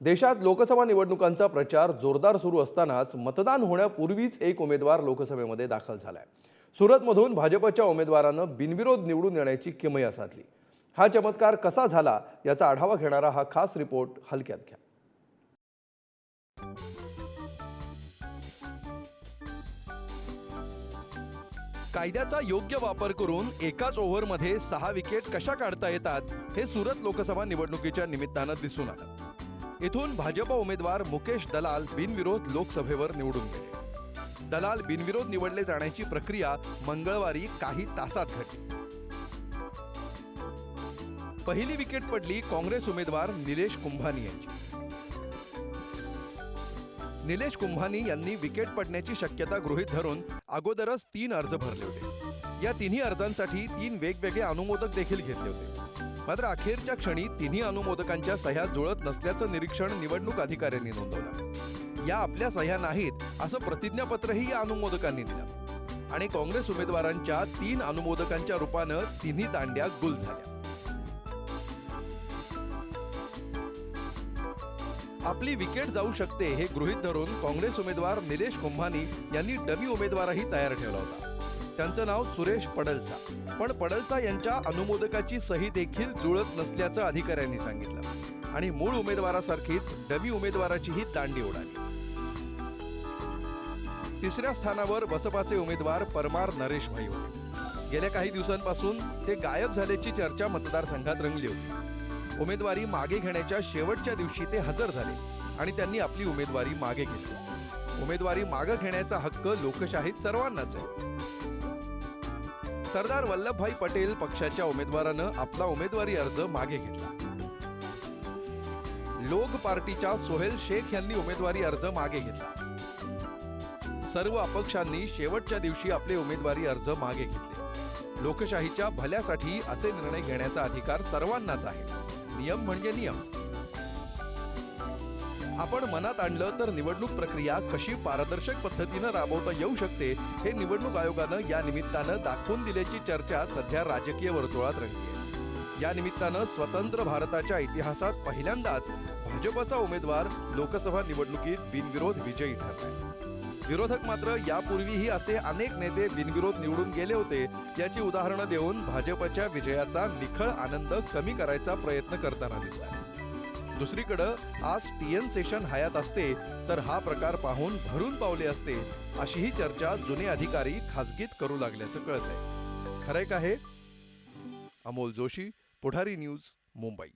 देशात लोकसभा निवडणुकांचा प्रचार जोरदार सुरू असतानाच मतदान होण्यापूर्वीच एक उमेदवार लोकसभेमध्ये दाखल झालाय. सुरतमधून भाजपच्या उमेदवारानं बिनविरोध निवडून येण्याची किमया साधली. हा चमत्कार कसा झाला याचा आढावा घेणारा हा खास रिपोर्ट हलक्यात घ्या. कायद्याचा योग्य वापर करून एकाच ओव्हरमध्ये सहा विकेट कशा काढता येतात हे सुरत लोकसभा निवडणुकीच्या निमित्तानं दिसून आलं. इथून भाजप उमेदवार मुकेश दलाल बिनविरोध लोकसभेवर निवडून गेले. दलाल बिनविरोध निवडले जाण्याची प्रक्रिया मंगळवारी काही तासात घडली. पहिली विकेट पडली काँग्रेस उमेदवार निलेश कुंभानी यांची. निलेश कुंभानी यांनी विकेट पडण्याची शक्यता गृहीत धरून अगोदरच तीन अर्ज भरले होते. या तिन्ही अर्जांसाठी तीन वेगवेगळे अनुमोदक देखील घेतले होते. मात्र अखेरच्या क्षणी तिन्ही अनुमोदकांच्या सह्या जुळत नसल्याचं निरीक्षण निवडणूक अधिकाऱ्यांनी नोंदवलं. या आपल्या सह्या नाहीत असं प्रतिज्ञापत्रही या अनुमोदकांनी दिलं. आणि काँग्रेस उमेदवारांच्या तीन अनुमोदकांच्या रूपानं तिन्ही दांड्या गुल झाल्या. आपली विकेट जाऊ शकते हे गृहीत धरून काँग्रेस उमेदवार निलेश कुंभानी यांनी डमी उमेदवारही तयार ठेवला होता. त्यांचं नाव सुरेश पडलसा. पण पडलसा यांच्या अनुमोदकाची सही देखील जुळत नसल्याचं अधिकाऱ्यांनी सांगितलं. आणि मूळ उमेदवारासारखीच डमी उमेदवाराचीही दांडी उडाली तिसऱ्या स्थानावर बसपाचे उमेदवार परमार नरेश भाई होते. गेल्या काही दिवसांपासून ते गायब झाल्याची चर्चा मतदारसंघात रंगली होती. उमेदवारी मागे घेण्याच्या शेवटच्या दिवशी ते हजर झाले आणि त्यांनी आपली उमेदवारी मागे घेतली. उमेदवारी मागे घेण्याचा हक्क लोकशाहीत सर्वांनाच आहे. सरदार वल्लभभाई पटेल पक्षाच्या उमेदवारानं आपला उमेदवारी अर्ज मागे घेतला. लोक पार्टीच्या सोहेल शेख यांनी उमेदवारी अर्ज मागे घेतला. सर्व अपक्षांनी शेवटच्या दिवशी आपले उमेदवारी अर्ज मागे घेतले. लोकशाहीच्या भल्यासाठी असे निर्णय घेण्याचा अधिकार सर्वांनाच आहे. नियम म्हणजे नियम. आपण मनात आणलं तर निवडणूक प्रक्रिया कशी पारदर्शक पद्धतीनं राबवता येऊ शकते हे निवडणूक आयोगानं या निमित्तानं दाखवून दिल्याची चर्चा सध्या राजकीय वर्तुळात रंगली या निमित्तानं स्वतंत्र भारताच्या इतिहासात पहिल्यांदाच भाजपचा उमेदवार लोकसभा निवडणुकीत बिनविरोध विजयी ठरला विरोधक मात्र यापूर्वीही असे अनेक नेते बिनविरोध निवडून गेले होते याची उदाहरणं देऊन भाजपच्या विजयाचा निखळ आनंद कमी करायचा प्रयत्न करताना दिसला. दुसरीकडं आज टीएन सेशन हयात असते तर हा प्रकार पाहून भरून पावले असते अशीही चर्चा जुने अधिकारी खाजगीत करू लागल्याचं कळत आहे खरंय का हे? अमोल जोशी पुढारी न्यूज मुंबई.